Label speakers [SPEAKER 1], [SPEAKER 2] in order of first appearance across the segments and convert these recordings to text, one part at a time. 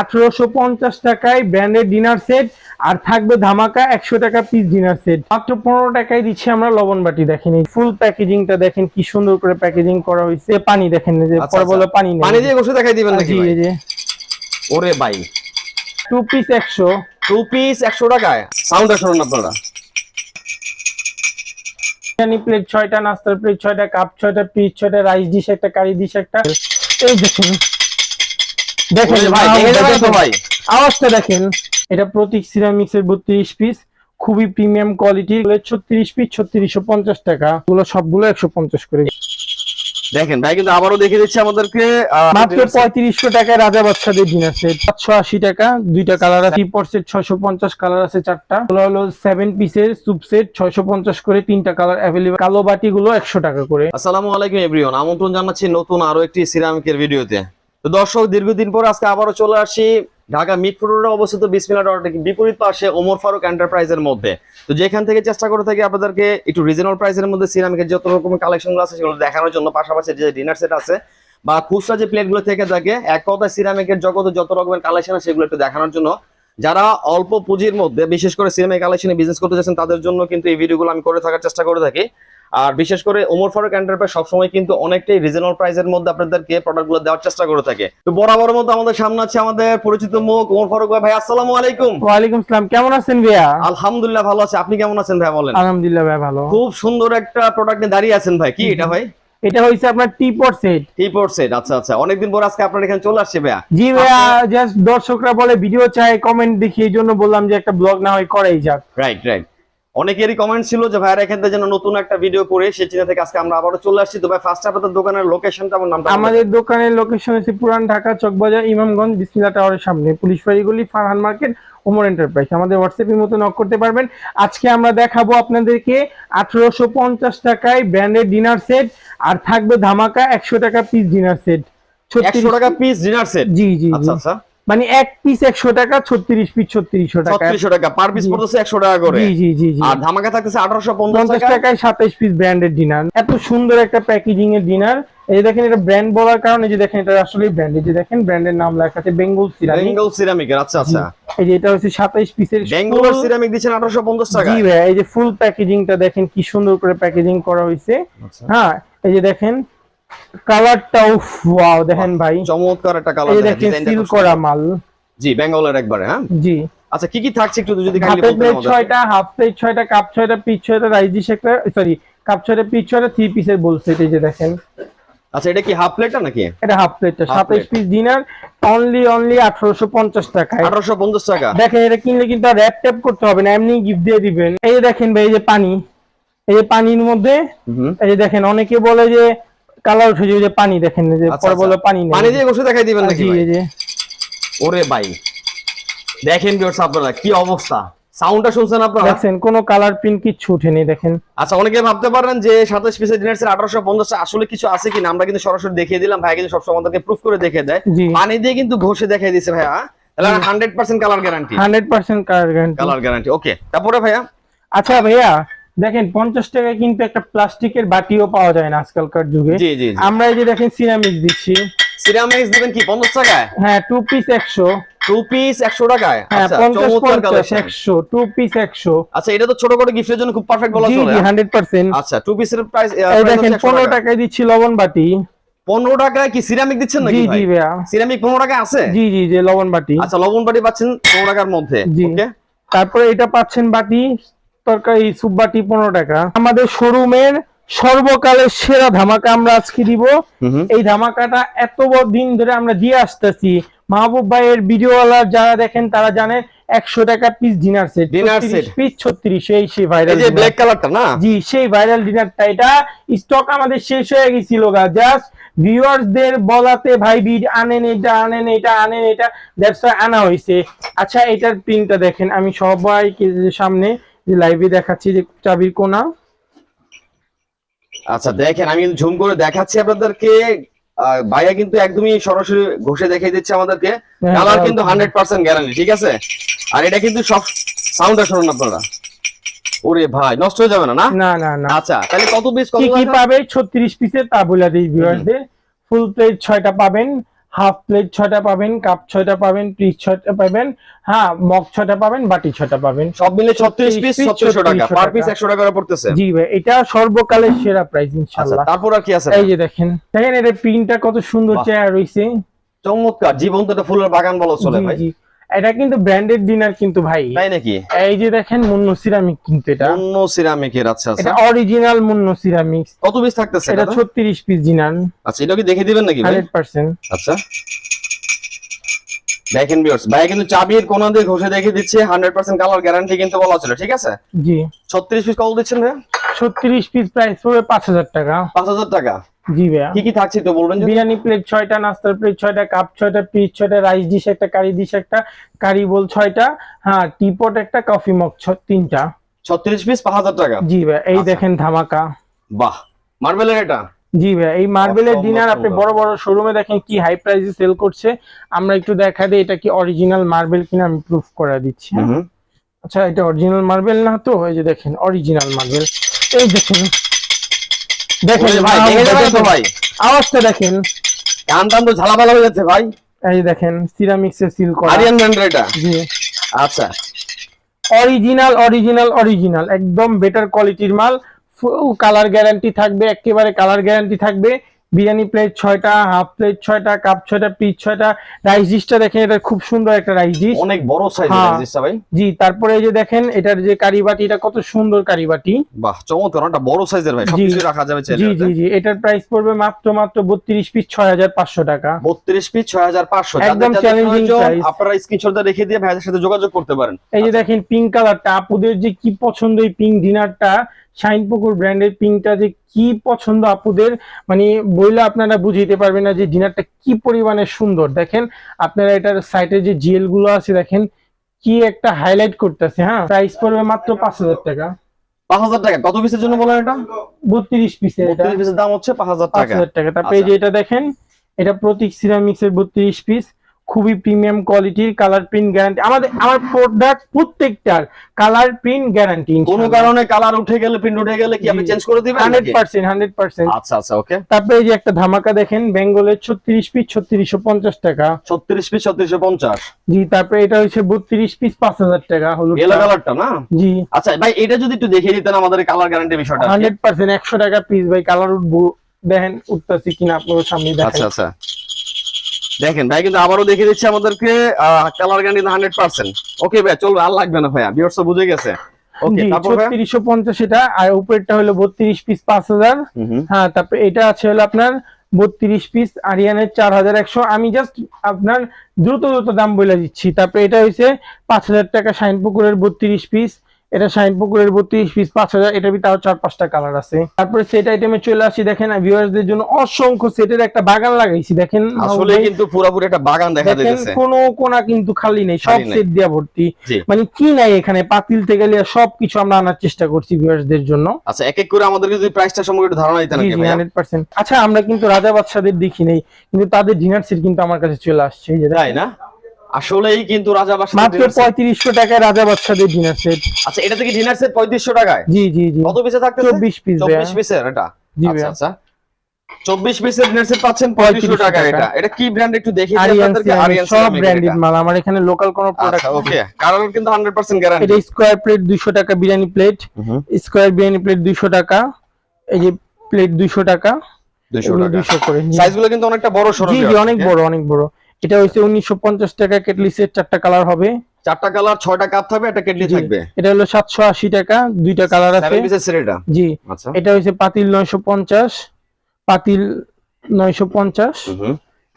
[SPEAKER 1] আঠারোশো পঞ্চাশ টাকায় ব্র্যান্ডেড ডিনার সেট আর থাকবে ধামাকা একশো টাকা পিস ডিনার সেট মাত্র পনেরো টাকায় দিচ্ছি আমরা লবণ বাটি দেখেন ফুল প্যাকেজিংটা দেখেন কি সুন্দর করে প্যাকেজিং করা হয়েছে। পানি দেখেন যে
[SPEAKER 2] আচ্ছা,
[SPEAKER 1] পরে বলে
[SPEAKER 2] আচ্ছা।
[SPEAKER 1] পানি নেই।
[SPEAKER 2] পানি দিয়ে গোসে দেখাই দিবেন নাকি
[SPEAKER 1] এই যে।
[SPEAKER 2] ওরে ভাই।
[SPEAKER 1] টু পিস একশো।
[SPEAKER 2] টু পিস একশো টাকায়। সাউন্ডটা শুনুন আপনারা।
[SPEAKER 1] বিরিয়ানি প্লেট ছয়টা নাস্তার প্লেট ছয়টা কাপ ছয়টা পিস ছয়টা রাইস ডিশ একটা কারি ডিশ একটা। এই দেখেন। দেখেন
[SPEAKER 2] ভাই
[SPEAKER 1] আওয়াজটা এটা প্রতীক সিরামিক্স এর বত্রিশ পিস খুবই প্রিমিয়াম কোয়ালিটির ছত্রিশ পিস ছত্রিশশো পঞ্চাশ টাকা। গুলো সবগুলো একশো পঞ্চাশ করে।
[SPEAKER 2] দেখেন ভাই কিন্তু আবারও দেখে দিচ্ছে আমাদেরকে
[SPEAKER 1] মাত্র পঁয়ত্রিশশো টাকায় রাজা বাচ্চাদের ডিনার সেট সাতশো আশি টাকা দুইটা কালার আছে। রিপোর্ট সেট ছয়শো পঞ্চাশ কালার আছে চারটা। এগুলো হলো সেভেন পিসের সুপ সেট ছয়শো পঞ্চাশ করে তিনটা কালার অ্যাভেলেবল কালো বাটি গুলো একশো টাকা করে।
[SPEAKER 2] আসসালামু আলাইকুম এভরিওয়ান আমন্ত্রণ জানাচ্ছি নতুন আরও একটি সিরামিকের ভিডিওতে। তো দর্শক, দীর্ঘদিন পর আজকে আবারও চলে আসি ঢাকা মিটফুড রোডে অবস্থিত বিসমিল্লা ডট বিপরীত পাশে ওমর ফারুক এন্টারপ্রাইজের মধ্যে। তো যেখান থেকে চেষ্টা করে থাকি আপনাদেরকে একটু রিজনাল প্রাইসের মধ্যে সিরামিকের যত রকমের কালেকশন আছে সেগুলো দেখানোর জন্য, পাশাপাশি যে ডিনার সেট আছে বা খুচরা যে প্লেটগুলো থেকে থাকে, এক কথায় সিরামিকের জগতে যত রকমের কালেকশন আছে সেগুলো একটু দেখানোর জন্য। যারা অল্প পুঁজির মধ্যে, বিশেষ করে সিরামিক কালেকশনে বিজনেস করতে চাচ্ছেন, তাদের জন্য কিন্তু এই ভিডিওগুলো আমি করে থাকার চেষ্টা করে থাকি। আর বিশেষ করে ওমর ফারুক এন্টারপ্রাইজ সবসময় কিন্তু অনেকটাই রিজনাল প্রাইসের মধ্যে আপনাদেরকে প্রোডাক্টগুলো দেওয়ার চেষ্টা করে থাকে। তো বরাবর মতো আমাদের সামনে আছে আমাদের পরিচিত মুখ ওমর ফারুক ভাই। আসসালামু আলাইকুম।
[SPEAKER 1] ওয়ালাইকুম আসসালাম। কেমন আছেন ভাইয়া?
[SPEAKER 2] আলহামদুলিল্লাহ ভালো আছে। আপনি কেমন আছেন ভাই বলেন?
[SPEAKER 1] আলহামদুলিল্লাহ ভাই ভালো।
[SPEAKER 2] খুব সুন্দর একটা প্রোডাক্ট নিয়ে দাঁড়িয়ে আছেন ভাই। কি এটা ভাই?
[SPEAKER 1] এটা হয়েছে আপনার টি পট সেট
[SPEAKER 2] টিপোর্ট সেট আচ্ছা আচ্ছা। অনেকদিন পর আজকে আপনার এখানে চলে আসছে ভাইয়া।
[SPEAKER 1] জি ভাইয়া জাস্ট দর্শকরা বলে ভিডিও চাই কমেন্ট দেখি এই জন্য বললাম যে একটা ব্লগ না হয় করাই যাক।
[SPEAKER 2] রাইট রাইট অনেকেরই কমেন্ট ছিল যে ভাইয়ার এখান থেকে যেন নতুন একটা ভিডিও করে সে চিন্তা থেকে আজকে আমরা আবারও চলে আসছি। তো ভাই ফার্স্ট আপনাদের দোকানের লোকেশনটা আমার নামটা
[SPEAKER 1] আমাদের দোকানের লোকেশন হচ্ছে পুরান ঢাকা চকবাজার ইমামগঞ্জ বিসমিল্লা টাওয়ারের সামনে। পুলিশ বাড়িগুলি ফারহান মার্কেট ওমর এন্টারপ্রাইজ আমাদের হোয়াটসঅ্যাপের মতো নক করতে পারবেন। আজকে আমরা দেখাবো আপনাদেরকে আঠারোশো পঞ্চাশ টাকায় ব্র্যান্ডেড ডিনার সেট আর থাকবে ধামাকা একশো টাকা পিস ডিনার সেট
[SPEAKER 2] একশো টাকা পিস ডিনার সেট
[SPEAKER 1] জি জি জি।
[SPEAKER 2] আচ্ছা আচ্ছা।
[SPEAKER 1] মানে এক পিস একশো টাকা ছত্রিশ পিস ছত্রিশশো টাকা।
[SPEAKER 2] ছত্রিশশো টাকা পার পিস। পড়তেছে একশো টাকা করে।
[SPEAKER 1] জি জি জি
[SPEAKER 2] আর ধামাকা থাকতেছে আঠারোশো পঞ্চাশ
[SPEAKER 1] টাকায় সাতাইশ পিস ব্র্যান্ডেড ডিনার এত সুন্দর একটা প্যাকেজিং এর ডিনার এই যে দেখেন এটা ব্র্যান্ড বলার কারণে যে দেখেন এটা আসলে ব্র্যান্ড এই যে দেখেন ব্র্যান্ডের নাম লেখা আছে বেঙ্গল সিরামিক
[SPEAKER 2] বেঙ্গল সিরামিকের আচ্ছা আচ্ছা।
[SPEAKER 1] এই যে এটা হচ্ছে সাতাইশ পিসের
[SPEAKER 2] বেঙ্গল সিরামিক দিচ্ছেন আঠারোশো পঞ্চাশ টাকা
[SPEAKER 1] জি ভাই এই যে ফুল প্যাকেজিংটা দেখেন কি সুন্দর করে প্যাকেজিং করা হয়েছে
[SPEAKER 2] আচ্ছা।
[SPEAKER 1] হ্যাঁ এই যে দেখেন কালারটাও ওয়াও দেখেন ভাই।
[SPEAKER 2] চমৎকার একটা কালার
[SPEAKER 1] যে দেখেন সিল করা মাল।
[SPEAKER 2] জি বেঙ্গলের একবারে হ্যাঁ?
[SPEAKER 1] জি।
[SPEAKER 2] আচ্ছা কি কি থাকছে একটু যদি বলতেন
[SPEAKER 1] প্লেট
[SPEAKER 2] আমাদের।
[SPEAKER 1] ছয়টা হাফ প্লেট ছয়টা কাপ ছয়টা পিচ ছয়টা ডিশ একটা সরি কাপ ছয়টা পিচ ছয়টা থ্রি পিসের বলছে এই যে দেখেন।
[SPEAKER 2] আচ্ছা এটা কি হাফ প্লেটটা নাকি?
[SPEAKER 1] এটা হাফ প্লেটটা
[SPEAKER 2] Half
[SPEAKER 1] সাতাইশ পিস ডিনার অনলি অনলি আঠারোশো পঞ্চাশ টাকায়।
[SPEAKER 2] আঠারোশো পঞ্চাশ টাকা।
[SPEAKER 1] দেখেন এটা কিনলে কিন্তু আর র্যাপ ট্যাপ করতে হবে না এমনি গিফট দিয়ে দিবেন। এই দেখেন ভাই এই যে পানি। এই যে পানির মধ্যে। এই যে দেখেন অনেকে বলে যে কালার উঠে যে পানি দেখেন যে
[SPEAKER 2] আচ্ছা,
[SPEAKER 1] পরে বলে
[SPEAKER 2] আচ্ছা।
[SPEAKER 1] পানি নেই।
[SPEAKER 2] পানি দিয়ে গোসে দেখাই দিবেন নাকি?
[SPEAKER 1] এই যে।
[SPEAKER 2] ওরে ভাই। দেখেন ভিউয়ার্স আপনারা কি অবস্থা। সাউন্ডটা শুনছেন আপনারা?
[SPEAKER 1] দেখছেন কোনো কালার প্রিন্ট কিচ্ছু উঠেনি দেখেন।
[SPEAKER 2] আচ্ছা অনেকে ভাবতে পারেন যে সাতাশ পিসের ডিনার সেট আঠারোশো পঞ্চাশ আসলে কিছু আছে কিনা? আমরা কিন্তু সরাসরি দেখিয়ে দিলাম ভাই কিন্তু সবসময় আমাদেরকে প্রুফ করে দেখে দেয়। পানি দিয়ে কিন্তু ঘষে দেখাই দিছে ভাইয়া। তাহলে hundred percent colour guarantee
[SPEAKER 1] hundred percent colour guarantee
[SPEAKER 2] colour guarantee okay তারপরে ভাইয়া?
[SPEAKER 1] আচ্ছা ভাইয়া দেখেন পঞ্চাশ টাকায় কিন্তু একটা প্লাস্টিকের বাটিও পাওয়া যায় না আজকালকার যুগে। আমরা এই যে দেখেন সিরামিক্স দিচ্ছি।
[SPEAKER 2] সিরামিক্স দিবেন কি পঞ্চাশ টাকায়?
[SPEAKER 1] হ্যাঁ টু পিস
[SPEAKER 2] পিস টাকায়?
[SPEAKER 1] হ্যাঁ
[SPEAKER 2] আচ্ছা
[SPEAKER 1] পিস একশো
[SPEAKER 2] আচ্ছা এটা তো ছোট করে গিফটের জন্য খুব পারফেক্ট বলা চলে।
[SPEAKER 1] জি হান্ড্রেড পার্সেন্ট
[SPEAKER 2] আচ্ছা টু পিসের প্রাইস
[SPEAKER 1] এই দেখেন পনেরো টাকায়। দিচ্ছি লবণ বাটি।
[SPEAKER 2] পনেরো টাকায় কি সিরামিক দিচ্ছেন
[SPEAKER 1] জি
[SPEAKER 2] সিরামিক টাকা আছে?
[SPEAKER 1] জি জি যে লবণ বাটি।
[SPEAKER 2] আচ্ছা লবণ বাটি পাচ্ছেন পনেরো টাকার মধ্যে। ওকে
[SPEAKER 1] তারপরে এটা পাচ্ছেন বাটি তরকারি সুপ বাটি পনেরো টাকা। আমাদের শোরুমের সর্বকালের সেরা ধামাকা আমরা আজকে দিব। এই ধামাকাটা এত বড় দিন ধরে আমরা দিয়ে আসতেছি। মাহবুব ভাইয়ের ভিডিওওয়ালা যারা দেখেন তারা জানেন একশো টাকা piece dinner set
[SPEAKER 2] Dinner set।
[SPEAKER 1] Piece ছত্রিশ এই সেই ভাইরাল
[SPEAKER 2] যে ব্ল্যাক কালারটা না?
[SPEAKER 1] জি সেই ভাইরাল ডিনারটা এটা স্টক আমাদের শেষ হয়ে গেছিল গা। জাস্ট ভিউয়ার্সদের বলাতে ভাই বিড আনেন এটা আনেন এটা আনেন এটা দ্যাটস আনা হয়েছে আচ্ছা এটার প্রিন্টটা দেখেন। আমি সবাইকে সামনে যে লাইভে দেখাচ্ছি যে চাবির কোনা।
[SPEAKER 2] আচ্ছা দেখেন আমি কিন্তু ঝুম করে দেখাচ্ছি আপনাদেরকে। ভাইয়া কিন্তু একদমই সরাসরি ঘষে দেখিয়ে দিচ্ছে আমাদেরকে।
[SPEAKER 1] হ্যাঁ,
[SPEAKER 2] কালার
[SPEAKER 1] হ্যাঁ।
[SPEAKER 2] কিন্তু হান্ড্রেড পার্সেন্ট গ্যারান্টি ঠিক আছে? আর এটা কিন্তু সব সাউন্ডটা শুনুন আপনারা। ওরে ভাই নষ্ট হয়ে যাবে না না?
[SPEAKER 1] না না না।
[SPEAKER 2] আচ্ছা তাহলে কত পিস কত
[SPEAKER 1] কি পাবে? ছত্রিশ পিসে তা বলে দিই ভিউয়ার্সদের ফুল প্লেট ছয়টা পাবেন। হাফ প্লেট ছয়টা পাবেন কাপ ছয়টা পাবেন পিস ছয়টা পাবেন হ্যাঁ মগ ছয়টা পাবেন বাটি ছয়টা পাবেন।
[SPEAKER 2] সব মিলে ছত্রিশ পিস
[SPEAKER 1] 36
[SPEAKER 2] ছত্রিশশো টাকা।
[SPEAKER 1] 3600
[SPEAKER 2] পার পিস
[SPEAKER 1] টাকা।
[SPEAKER 2] একশো টাকা করে পড়তেছে।
[SPEAKER 1] জি ভাই এটা সর্বকালের সেরা প্রাইস
[SPEAKER 2] আচ্ছা
[SPEAKER 1] ইনশাআল্লাহ।
[SPEAKER 2] তারপর আর কি আছে?
[SPEAKER 1] এই যে দেখেন দেখেন এটা প্রিন্টটা কত সুন্দর। চেয়ার রইছে।
[SPEAKER 2] চমৎকার জীবন্ত ফুলের বাগান বলা চলে ভাই।
[SPEAKER 1] এটা কিন্তু ব্র্যান্ডেড ডিনার কিন্তু ভাই।
[SPEAKER 2] তাই নাকি?
[SPEAKER 1] এই যে দেখেন মুন্ন সিরামিক কিন্তু এটা।
[SPEAKER 2] অন্য সিরামিকের আচ্ছা আচ্ছা।
[SPEAKER 1] এটা অরিজিনাল মুন্ন সিরামিক
[SPEAKER 2] কত পিস থাকতেছে
[SPEAKER 1] এটা
[SPEAKER 2] দাদা?
[SPEAKER 1] ছত্রিশ পিস ডিনার
[SPEAKER 2] আচ্ছা এটা কি দেখে দিবেন নাকি ভাই?
[SPEAKER 1] হান্ড্রেড পার্সেন্ট
[SPEAKER 2] আচ্ছা। দেখেন ভিউয়ার্স ভাই কিন্তু চাবির কোনা দিয়ে ঘষে দেখে দিচ্ছে হান্ড্রেড পার্সেন্ট কালার গ্যারান্টি কিন্তু বলা ছিল ঠিক আছে?
[SPEAKER 1] জি।
[SPEAKER 2] ছত্রিশ পিস কত দিচ্ছেন ভাই
[SPEAKER 1] ছত্রিশ পিস প্রাইস পড়বে পাঁচ হাজার টাকা।
[SPEAKER 2] পাঁচ হাজার টাকা।
[SPEAKER 1] জি ভাইয়া।
[SPEAKER 2] কি কি থাকছে তো বলবেন
[SPEAKER 1] বিরিয়ানি প্লেট ছয়টা নাস্তার প্লেট ছয়টা কাপ ছয়টা পিস ছয়টা রাইস ডিশ একটা কারি ডিশ একটা কারি বোল ছয়টা হ্যাঁ টিপট একটা কফি মগ তিনটা।
[SPEAKER 2] ছত্রিশ পিস পাঁচ হাজার টাকা।
[SPEAKER 1] জি ভাই এই
[SPEAKER 2] আচ্ছা।
[SPEAKER 1] দেখেন ধামাকা।
[SPEAKER 2] বাহ মার্বেলের এটা?
[SPEAKER 1] জি ভাই এই মার্বেলের ডিনার আপনি। বড় বড় শোরুমে দেখেন কি হাই প্রাইসে সেল করছে। আমরা একটু দেখা দিই এটা কি অরিজিনাল মার্বেল কিনা আমি প্রুফ করে দিচ্ছি। হ্যাঁ? আচ্ছা এটা অরিজিনাল মার্বেল না তো? এই যে দেখেন অরিজিনাল মার্বেল। এই দেখেন। দেখেন
[SPEAKER 2] ভাই দেখে যাবেন তো ভাই।
[SPEAKER 1] আওয়াজটা দেখেন।
[SPEAKER 2] কান টান তো ঝালাপালা হয়ে যাচ্ছে ভাই।
[SPEAKER 1] এই দেখেন সিরামিক্সের সিল করা।
[SPEAKER 2] আরিয়ান ব্র্যান্ডের এটা?
[SPEAKER 1] জি।
[SPEAKER 2] আচ্ছা।
[SPEAKER 1] অরিজিনাল অরিজিনাল অরিজিনাল একদম বেটার কোয়ালিটির মাল। কালার গ্যারান্টি থাকবে একেবারে কালার গ্যারান্টি থাকবে। বিরিয়ানি প্লেট ছয়টা হাফ প্লেট ছয়টা কাপ ছয়টা পিস ছয়টা। রাইস ডিশটা দেখেন এটা খুব সুন্দর একটা রাইস ডিশ
[SPEAKER 2] অনেক বড় সাইজের
[SPEAKER 1] হ্যাঁ।
[SPEAKER 2] ভাই।
[SPEAKER 1] জি তারপরে এই যে দেখেন এটার যে কারিবাটি এটা কত সুন্দর কারিবাটি
[SPEAKER 2] বাহ চমৎকার অনেকটা বড় সাইজের ভাই সবকিছু রাখা যাবে
[SPEAKER 1] জি জি জি এটার প্রাইস পড়বে মাত্র মাত্র বত্রিশ পিস ছয় হাজার পাঁচশো টাকা।
[SPEAKER 2] বত্রিশ পিস ছয় হাজার পাঁচশো
[SPEAKER 1] একদম challenging price।
[SPEAKER 2] আপনারা স্ক্রিনশট রেখে দিয়ে ভাইদের সাথে যোগাযোগ করতে পারেন।
[SPEAKER 1] এই যে দেখেন পিঙ্ক কালারটা আপুদের যে কি পছন্দ এই পিঙ্ক ডিনারটা শাইন পুকুর ব্র্যান্ডের পিঙ্কটা যে কি পছন্দ আপুদের মানে বইলে আপনারা বুঝিতে পারবেন না যে ডিনারটা কি পরিমাণে সুন্দর। দেখেন আপনারা এটার সাইটে যে জিএলগুলো আছে দেখেন কি একটা হাইলাইট করতেছে হ্যাঁ? প্রাইস পড়বে মাত্র পাঁচ হাজার টাকা।
[SPEAKER 2] পাঁচ হাজার টাকা। কত পিসের জন্য বলেন এটা?
[SPEAKER 1] বত্রিশ পিসের
[SPEAKER 2] পিসের দাম হচ্ছে পাঁচ হাজার টাকা।
[SPEAKER 1] টাকা। তারপরে যে
[SPEAKER 2] আচ্ছা।
[SPEAKER 1] এটা দেখেন এটা প্রতীক সিরামিক্স এর বত্রিশ পিস খুবই প্রিমিয়াম কোয়ালিটির কালার প্রিন্ট গ্যারান্টি আমাদের আমার প্রোডাক্ট প্রত্যেকটার কালার প্রিন্ট গ্যারান্টি
[SPEAKER 2] কোনো কারণে কালার উঠে গেলে প্রিন্ট উঠে গেলে কি আপনি চেঞ্জ করে দিবেন
[SPEAKER 1] হান্ড্রেড
[SPEAKER 2] নাকি?
[SPEAKER 1] পার্সেন্ট হান্ড্রেড পার্সেন্ট
[SPEAKER 2] আচ্ছা আচ্ছা ওকে
[SPEAKER 1] তারপরে এই যে একটা ধামাকা দেখেন বেঙ্গলের ছত্রিশ পিস ছত্রিশশো পঞ্চাশ টাকা।
[SPEAKER 2] ছত্রিশ পিস ছত্রিশশো পঞ্চাশ।
[SPEAKER 1] জি তারপরে এটা হচ্ছে বত্রিশ পিস পাঁচ হাজার টাকা হলো
[SPEAKER 2] ইয়েলো কালারটা না?
[SPEAKER 1] জি।
[SPEAKER 2] আচ্ছা ভাই এটা যদি একটু দেখিয়ে দিতেন আমাদের কালার গ্যারান্টি বিষয়টা আর কি।
[SPEAKER 1] হান্ড্রেড পার্সেন্ট একশো টাকা পিস ভাই কালার উঠবো দেখেন উঠতেছি কিনা আপনাদের সামনে
[SPEAKER 2] আচ্ছা আচ্ছা। দেখেন ভাই কিন্তু আবারও দেখিয়ে দিচ্ছে আমাদেরকে colour guarantee hundred percent okay ভাই চলবে আর লাগবে না ভাইয়া বিয়ার্স বুঝে গেছে।
[SPEAKER 1] আর উপরেরটা হলো বত্রিশ পিস পাঁচ হাজার। হ্যাঁ তারপরে এটা আছে হলো আপনার বত্রিশ পিস আরিয়ানের চার হাজার একশো। আমি জাস্ট আপনার দ্রুত দ্রুত দাম বলে দিচ্ছি। তারপরে এটা হয়েছে পাঁচ হাজার টাকা শাইন পুকুরের বত্রিশ পিস এটা শাইন পুকুরের বত্রিশ পিস পাঁচ হাজার এটা তাও চার পাঁচটা কালার আছে। তারপরে সেট আইটেমে চলে আসি দেখেন ভিউয়ার্সদের জন্য অসংখ্য সেটের একটা বাগান লাগাইছি দেখেন
[SPEAKER 2] আসলে কিন্তু পুরোপুরি একটা বাগান দেখা যাচ্ছে
[SPEAKER 1] কোনো কোনা কিন্তু খালি নেই সব সেট দিয়া ভর্তি। মানে কি নাই এখানে পাতিল থেকে লিয়ে সবকিছু আমরা আনার চেষ্টা করছি ভিউয়ার্সদের জন্য।
[SPEAKER 2] আচ্ছা এক এক করে আমাদের যদি প্রাইসটা সম্পর্কে একটু ধারণা দিতেন
[SPEAKER 1] জি
[SPEAKER 2] নাকি
[SPEAKER 1] জি
[SPEAKER 2] ভাইয়া?
[SPEAKER 1] হান্ড্রেড পার্সেন্ট আচ্ছা আমরা কিন্তু রাজা বাদশাদের দেখি নেই কিন্তু তাদের ডিনার সেট কিন্তু আমার কাছে চলে আসছে এই যে
[SPEAKER 2] তাই না? আসলেই কিন্তু রাজা বাসা
[SPEAKER 1] মাত্র পঁয়ত্রিশশো টাকায় রাজা বাদশাদের ডিনার সেট
[SPEAKER 2] আচ্ছা এটা থেকে ডিনার সেট পঁয়ত্রিশশো টাকায়?
[SPEAKER 1] জি জি জি।
[SPEAKER 2] কত পিসে থাকতেছে?
[SPEAKER 1] চব্বিশ পিস
[SPEAKER 2] চব্বিশ পিসের এটা?
[SPEAKER 1] জি
[SPEAKER 2] আচ্ছা
[SPEAKER 1] ভাইয়া।
[SPEAKER 2] আচ্ছা। চব্বিশ পিসের ডিনার সেট পাচ্ছেন পঁয়ত্রিশশো
[SPEAKER 1] 3500
[SPEAKER 2] টাকা। এটা। এটা কি ব্র্যান্ড একটু দেখি
[SPEAKER 1] আরিয়ান সব ব্র্যান্ডেড মাল। আমার এখানে লোকাল কোনো প্রোডাক্ট
[SPEAKER 2] আচ্ছা ওকে কারণ কিন্তু হান্ড্রেড পার্সেন্ট গ্যারান্টি
[SPEAKER 1] এটা স্কোয়ার প্লেট দুইশো টাকা biryani plate square biryani plate দুইশো টাকা। এই যে প্লেট দুইশো টাকা।
[SPEAKER 2] দুইশো
[SPEAKER 1] এগুলো
[SPEAKER 2] টাকা।
[SPEAKER 1] দুইশো করে জি।
[SPEAKER 2] সাইজগুলো কিন্তু অনেকটা বড় সরো
[SPEAKER 1] জি অনেক বড় অনেক বড়। এটা হচ্ছে উনিশশো পঞ্চাশ টাকা কেটলি সেট চারটা কালার হবে।
[SPEAKER 2] চারটা কালার ছয়টা কাপ থাকবে একটা কেটলি। থাকবে?
[SPEAKER 1] এটা হলো সাতশো আশি টাকা দুইটা কালার আছে। জি।
[SPEAKER 2] আচ্ছা।
[SPEAKER 1] এটা হচ্ছে পাতিল নয়শো পঞ্চাশ পাতিল নয়শো পঞ্চাশ।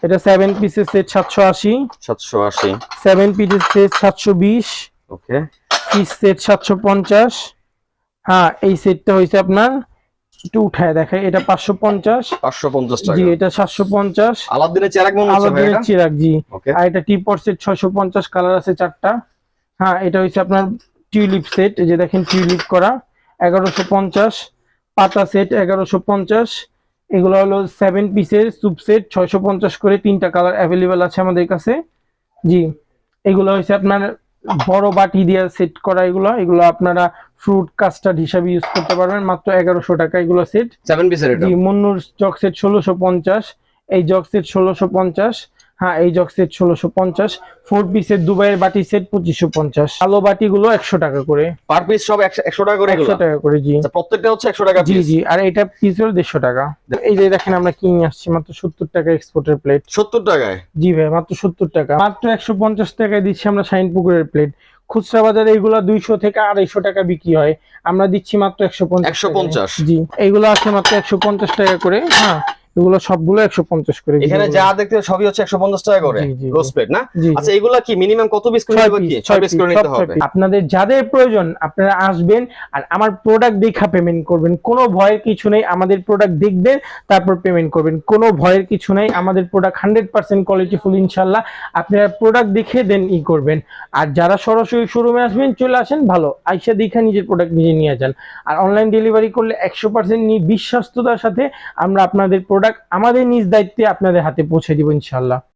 [SPEAKER 1] এটা সেভেন পিসের সেট সাতশো আশি।
[SPEAKER 2] সাতশো আশি।
[SPEAKER 1] সেভেন পিসের সেট সাতশো বিশ।
[SPEAKER 2] ওকে
[SPEAKER 1] পিস সেট সাতশো পঞ্চাশ। হ্যাঁ এই সেটটা হয়েছে আপনার একটু উঠায় দেখায় এটা পাঁচশো পঞ্চাশ।
[SPEAKER 2] পাঁচশো পঞ্চাশ
[SPEAKER 1] জি এটা সাতশো পঞ্চাশ।
[SPEAKER 2] আলাদিনের চেরাক মনে হচ্ছে
[SPEAKER 1] আলাদিনের চিরাগ জি। আর এটা টি পট সেট ছয়শো পঞ্চাশ কালার আছে চারটা। হ্যাঁ এটা হচ্ছে আপনার টিউলিপ সেট। এই যে দেখেন টিউলিপ করা এগারোশো পঞ্চাশ। পাতা সেট এগারোশো পঞ্চাশ। এগুলো হলো সেভেন পিসের স্যুপ সেট ছয়শো পঞ্চাশ করে তিনটা কালার অ্যাভেলেবেল আছে আমাদের কাছে। জি এগুলো হচ্ছে আপনার বড় বাটি দিয়ে সেট করা এগুলো এগুলো আপনারা ফ্রুট কাস্টার্ড হিসাবে ইউজ করতে পারবেন মাত্র এগারোশো টাকা এগুলো সেট
[SPEAKER 2] সেভেন পিসের
[SPEAKER 1] মুন্নুর জগ সেট ষোলোশো পঞ্চাশ এই জগ সেট ষোলোশো পঞ্চাশ হ্যাঁ এই জগ সেট ষোলোশো পঞ্চাশ ফোর পিসের দুবাইয়ের বাটি সেট পঁচিশশো পঞ্চাশ। কালো বাটিগুলো একশো টাকা করে।
[SPEAKER 2] পার পিস সব একশো টাকা করে
[SPEAKER 1] একশো টাকা করে জি।
[SPEAKER 2] আচ্ছা, প্রত্যেকটা হচ্ছে একশো টাকা
[SPEAKER 1] জি জি আর এটা পিস হলো দেড়শো টাকা। এই যে দেখেন আমরা কিনে আসছি মাত্র সত্তর টাকা এক্সপোর্টের প্লেট
[SPEAKER 2] সত্তর টাকায়?
[SPEAKER 1] জি ভাই মাত্র সত্তর টাকা। মাত্র একশো পঞ্চাশ টাকায় দিচ্ছি আমরা শাইন পুকুরের প্লেট খুচরা বাজারে এগুলো দুইশো থেকে আড়াইশো টাকা বিক্রি হয়। আমরা দিচ্ছি মাত্র একশো পঞ্চাশ জি এইগুলো আছে মাত্র একশো পঞ্চাশ টাকা করে হ্যাঁ। এগুলো সবগুলো একশো পঞ্চাশ করে
[SPEAKER 2] এখানে যা দেখতে সবই হচ্ছে একশো পঞ্চাশ টাকা করে। রোজ প্লেট না। আচ্ছা এগুলা কি মিনিমাম কত পিস করে হবে কি?
[SPEAKER 1] piece,
[SPEAKER 2] ছয়
[SPEAKER 1] ছয়
[SPEAKER 2] পিস করে নিতে হবে।
[SPEAKER 1] আপনাদের যাদের প্রয়োজন আপনারা আসবেন আর আমার প্রোডাক্ট দেখা পেমেন্ট করবেন। কোনো ভয়ের কিছু নেই আমাদের প্রোডাক্ট দেখবেন তারপর পেমেন্ট করবেন। কোনো ভয়ের কিছু নেই আমাদের product hundred percent quality full ইনশাল্লাহ। আপনারা প্রোডাক্ট দেখে দেন ই করবেন। আর যারা সরাসরি শোরুমে আসবেন চলে আসেন ভালো। আইসা দেখে নিজের প্রোডাক্ট নিজে নিয়ে যান। আর অনলাইন ডেলিভারি করলে একশো পার্সেন্ট বিশ্বস্ততার সাথে আমরা আপনাদের প্রোডাক্ট আমাদের নিজ দায়িত্বে আপনাদের হাতে পৌঁছে দিব ইনশাল্লাহ